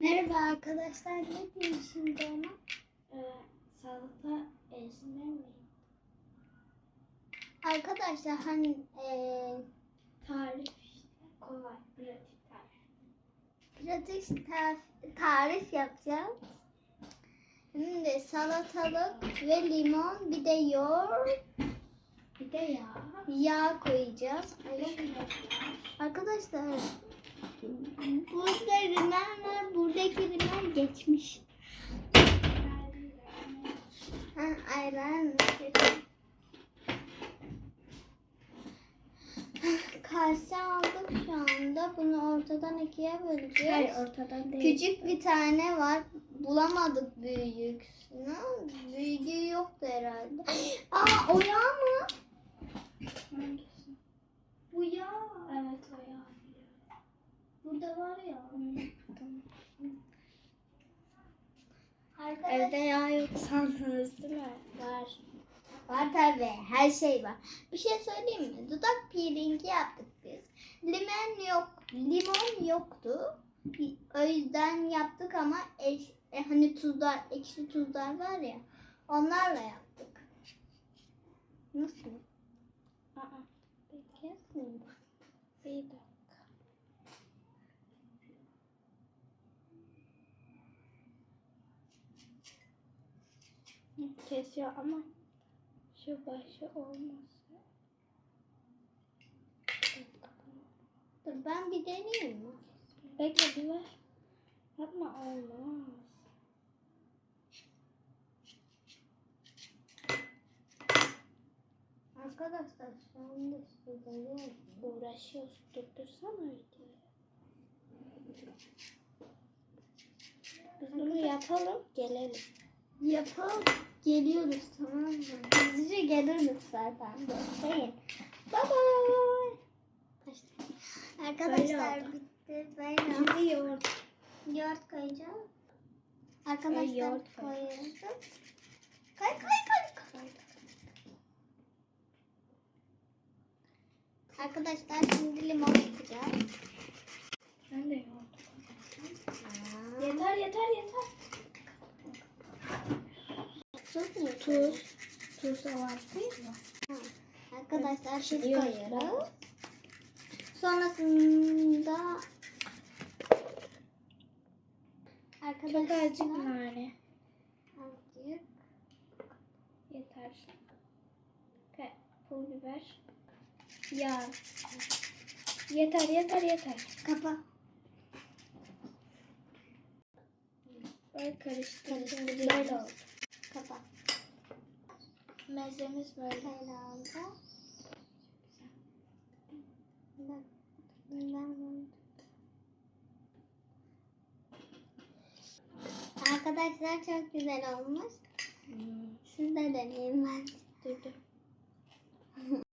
Merhaba arkadaşlar. Ne şimdi ona? Ee, salata ezme mi? Arkadaşlar hani eee Tarif işte. Kolay, pratik tarif. pratik tarif, tarif yapacağız. Şimdi salatalık ve limon bir de yoğurt, Bir de yağ. yağ koyacağız. Ay, Arkadaşlar burada rimel var. Buradaki Ha, ayran. Kase aldık şu anda. Bunu ortadan ikiye böleceğiz. Hayır ortadan değil. Küçük bir tane var. Bulamadık büyüksünü. Büyüğü yoktu herhalde. Aa o yağ mı? Hangisi? Bu yağ. Evet o yağ. Burada var ya. Evde Arkadaşlar. yağ yok sandınız değil mi? Var. Var tabi. Her şey var. Bir şey söyleyeyim mi? Dudak peelingi yaptık biz. Limon yok. Limon yoktu. O yüzden yaptık ama eş- e, hani tuzlar, ekşi tuzlar var ya. Onlarla yaptık. Nasıl? Aa, peki. Bir dakika. Hı, Kesiyor ama şu başı olmasa. Dur ben bir deneyeyim mi? Bekle bir ver. Yapma olmaz. Arkadaşlar şu anda suda Uğraşıyoruz. Durdursana videoyu. Biz bunu yapalım. Gelelim. Yapalım. Geliyoruz tamam mı? Hızlıca geliriz zaten. Bekleyin. Bye bye. Arkadaşlar bitti. Böyle Şimdi yoğurt. yoğurt koyacağım. Arkadaşlar yoğurt koy. koyuyoruz. Koy koy koy koy. Arkadaşlar şimdi limon sıkacağız. Ben de yoğurt. Aa, Yeter yeter yeter. Tuz mu? Tuz. Tuz da var değil mi? Arkadaşlar Yoğurt. koyuyoruz. Sonrasında Çok azıcık arkadaşlar nane. azıcık Yeter. Ve pul biber. Yağ. Yeter yeter yeter. kapa. Böyle karıştırdım. Böyle oldu. Kapa. Mezemiz böyle. Bunu- Arkadaşlar çok güzel olmuş. Hmm. Siz de deneyin ben. Dur dur.